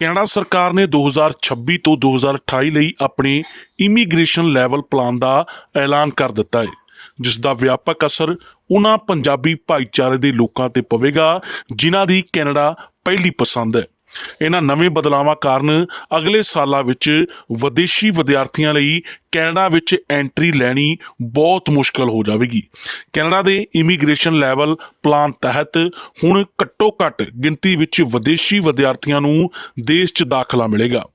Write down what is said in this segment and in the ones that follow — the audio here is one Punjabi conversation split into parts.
ਕੈਨੇਡਾ ਸਰਕਾਰ ਨੇ 2026 ਤੋਂ 2028 ਲਈ ਆਪਣੇ ਇਮੀਗ੍ਰੇਸ਼ਨ ਲੈਵਲ ਪਲਾਨ ਦਾ ਐਲਾਨ ਕਰ ਦਿੱਤਾ ਹੈ, ਜਿਸ ਦਾ ਵਿਆਪਕ ਅਸਰ ਉਹਨਾਂ ਪੰਜਾਬੀ ਭਾਈਚਾਰੇ ਦੇ ਲੋਕਾਂ ਤੇ ਪਵੇਗਾ, ਜਿਨ੍ਹਾਂ ਦੀ ਕੈਨੇਡਾ ਪਹਿਲੀ ਪਸੰਦ ਹੈ। ਇਹਨਾਂ ਨਵੇਂ ਬਦਲਾਵਾਂ ਕਾਰਨ ਅਗਲੇ ਸਾਲਾਂ ਵਿੱਚ ਵਿਦੇਸ਼ੀ ਵਿਦਿਆਰਥੀਆਂ ਲਈ ਕੈਨੇਡਾ ਵਿੱਚ ਐਂਟਰੀ ਲੈਣੀ ਬਹੁਤ ਮੁਸ਼ਕਲ ਹੋ ਜਾਵੇਗੀ। ਕੈਨੇਡਾ ਦੇ ਇਮੀਗ੍ਰੇਸ਼ਨ ਲੈਵਲ ਪਲਾਨ ਤਹਿਤ ਹੁਣ ਘੱਟੋ-ਘੱਟ ਗਿਣਤੀ ਵਿੱਚ ਵਿਦੇਸ਼ੀ ਵਿਦਿਆਰਥੀਆਂ ਨੂੰ ਦੇਸ਼ 'ਚ ਦਾਖਲਾ ਮਿਲੇਗਾ।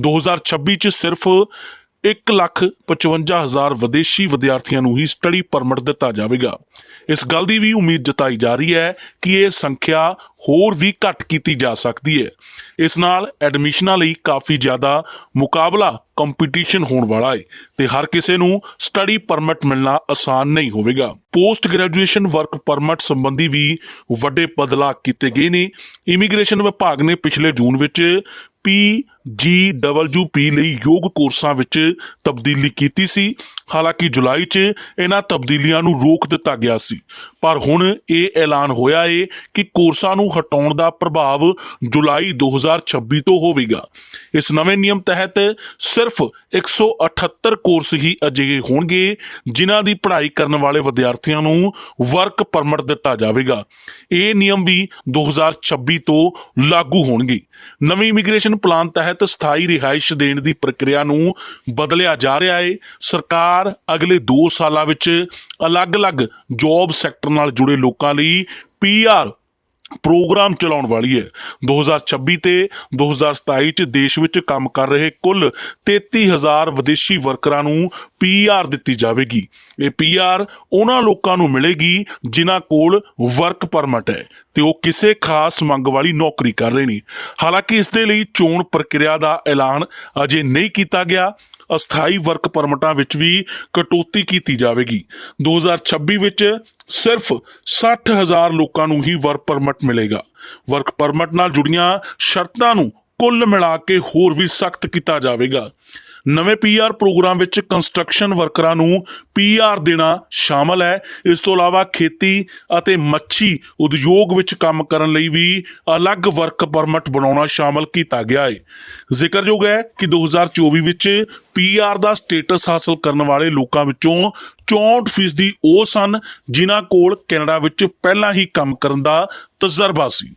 2026 'ਚ ਸਿਰਫ 1,55,000 ਵਿਦੇਸ਼ੀ ਵਿਦਿਆਰਥੀਆਂ ਨੂੰ ਹੀ ਸਟੱਡੀ ਪਰਮਿਟ ਦਿੱਤਾ ਜਾਵੇਗਾ। ਇਸ ਗੱਲ ਦੀ ਵੀ ਉਮੀਦ ਜਤਾਈ ਜਾ ਰਹੀ ਹੈ ਕਿ ਇਹ ਸੰਖਿਆ ਹੋਰ ਵੀ ਘੱਟ ਕੀਤੀ ਜਾ ਸਕਦੀ ਹੈ। ਇਸ ਨਾਲ ਐਡਮਿਸ਼ਨਾਂ ਲਈ ਕਾਫੀ ਜ਼ਿਆਦਾ ਮੁਕਾਬਲਾ ਕੰਪੀਟੀਸ਼ਨ ਹੋਣ ਵਾਲਾ ਹੈ ਤੇ ਹਰ ਕਿਸੇ ਨੂੰ ਸਟੱਡੀ ਪਰਮਿਟ ਮਿਲਣਾ ਆਸਾਨ ਨਹੀਂ ਹੋਵੇਗਾ। ਪੋਸਟ ਗ੍ਰੈਜੂਏਸ਼ਨ ਵਰਕ ਪਰਮਿਟ ਸੰਬੰਧੀ ਵੀ ਵੱਡੇ ਬਦਲਾਅ ਕੀਤੇ ਗਏ ਨੇ। ਇਮੀਗ੍ਰੇਸ਼ਨ ਵਿਭਾਗ ਨੇ ਪਿਛਲੇ ਜੂਨ ਵਿੱਚ ਪੀ ਜੀ ਡਬਲਯੂਪੀ ਲਈ ਯੋਗ ਕੋਰਸਾਂ ਵਿੱਚ ਤਬਦੀਲੀ ਕੀਤੀ ਸੀ। ਹਾਲਾਂਕਿ ਜੁਲਾਈ 'ਚ ਇਹਨਾਂ ਤਬਦੀਲੀਆਂ ਨੂੰ ਰੋਕ ਦਿੱਤਾ ਗਿਆ ਸੀ। ਪਰ ਹੁਣ ਇਹ ਐਲਾਨ ਹੋਇਆ ਏ ਕਿ ਕੋਰਸਾਂ ਨੂੰ ਹਟਾਉਣ ਦਾ ਪ੍ਰਭਾਵ ਜੁਲਾਈ 2026 ਤੋਂ ਹੋਵੇਗਾ। ਇਸ ਨਵੇਂ ਨਿਯਮ ਤਹਿਤ ਸਿਰਫ 178 ਕੋਰਸ ਹੀ ਅਜਿਹੇ ਹੋਣਗੇ, ਜਿਨ੍ਹਾਂ ਦੀ ਪੜ੍ਹਾਈ ਕਰਨ ਵਾਲੇ ਵਿਦਿਆਰਥੀਆਂ ਨੂੰ ਵਰਕ ਪਰਮਿਟ ਦਿੱਤਾ ਜਾਵੇਗਾ। ਇਹ ਨਿਯਮ ਵੀ 2026 ਤੋਂ ਲਾਗੂ ਹੋਣਗੇ। ਨਵੀਂ ਇਮੀਗ੍ਰੇਸ਼ਨ ਪਲਾਨ ਤਹਿਤ ਸਥਾਈ ਰਿਹਾਇਸ਼ ਦੇਣ ਦੀ ਪ੍ਰਕਿਰਿਆ ਨੂੰ ਬਦਲਿਆ ਜਾ ਰਿਹਾ ਹੈ ਸਰਕਾਰ ਅਗਲੇ 2 ਸਾਲਾਂ ਵਿੱਚ ਅਲੱਗ-ਅਲੱਗ ਜੌਬ ਸੈਕਟਰ ਨਾਲ ਜੁੜੇ ਲੋਕਾਂ ਲਈ ਪੀਆਰ ਪ੍ਰੋਗਰਾਮ ਚਲਾਉਣ ਵਾਲੀ ਹੈ 2026 ਤੇ 2027 ਚ ਦੇਸ਼ ਵਿੱਚ ਕੰਮ ਕਰ ਰਹੇ ਕੁੱਲ 33000 ਵਿਦੇਸ਼ੀ ਵਰਕਰਾਂ ਨੂੰ ਪੀਆਰ ਦਿੱਤੀ ਜਾਵੇਗੀ। ਇਹ ਪੀਆਰ ਉਹਨਾਂ ਲੋਕਾਂ ਨੂੰ ਮਿਲੇਗੀ ਜਿਨ੍ਹਾਂ ਕੋਲ ਵਰਕ ਪਰਮਿਟ ਹੈ ਤੇ ਉਹ ਕਿਸੇ ਖਾਸ ਮੰਗ ਵਾਲੀ ਨੌਕਰੀ ਕਰ ਰਹੇ ਨੇ। ਹਾਲਾਂਕਿ ਇਸ ਦੇ ਲਈ ਚੋਣ ਪ੍ਰਕਿਰਿਆ ਦਾ ਐਲਾਨ ਅਜੇ ਨਹੀਂ ਕੀਤਾ ਗਿਆ। ਅਸਥਾਈ ਵਰਕ ਪਰਮਿਟਾਂ ਵਿੱਚ ਵੀ ਕਟੌਤੀ ਕੀਤੀ ਜਾਵੇਗੀ। 2026 ਵਿੱਚ ਸਿਰਫ 60000 ਲੋਕਾਂ ਨੂੰ ਹੀ ਵਰਕ ਪਰਮਿਟ ਮਿਲੇਗਾ। ਵਰਕ ਪਰਮਿਟ ਨਾਲ ਜੁੜੀਆਂ ਸ਼ਰਤਾਂ ਨੂੰ ਕੁੱਲ ਮਿਲਾ ਕੇ ਹੋਰ ਵੀ ਸਖਤ ਕੀਤਾ ਜਾਵੇਗਾ। ਨਵੇਂ ਪੀਆਰ ਪ੍ਰੋਗਰਾਮ ਵਿੱਚ ਕੰਸਟਰਕਸ਼ਨ ਵਰਕਰਾਂ ਨੂੰ ਪੀਆਰ ਦੇਣਾ ਸ਼ਾਮਲ ਹੈ। ਇਸ ਤੋਂ ਇਲਾਵਾ ਖੇਤੀ ਅਤੇ ਮੱਛੀ ਉਦਯੋਗ ਵਿੱਚ ਕੰਮ ਕਰਨ ਲਈ ਵੀ ਅਲੱਗ ਵਰਕ ਪਰਮਿਟ ਬਣਾਉਣਾ ਸ਼ਾਮਲ ਕੀਤਾ ਗਿਆ ਹੈ ਜ਼ਿਕਰਯੋਗ ਹੈ ਕਿ 2024 ਵਿੱਚ ਪੀਆਰ ਦਾ ਸਟੇਟਸ ਹਾਸਲ ਕਰਨ ਵਾਲੇ ਲੋਕਾਂ ਵਿੱਚੋਂ 64% ਉਹ ਸਨ ਜਿਨ੍ਹਾਂ ਕੋਲ ਕੈਨੇਡਾ ਵਿੱਚ ਪਹਿਲਾਂ ਹੀ ਕੰਮ ਕਰਨ ਦਾ ਤਜਰਬਾ ਸੀ।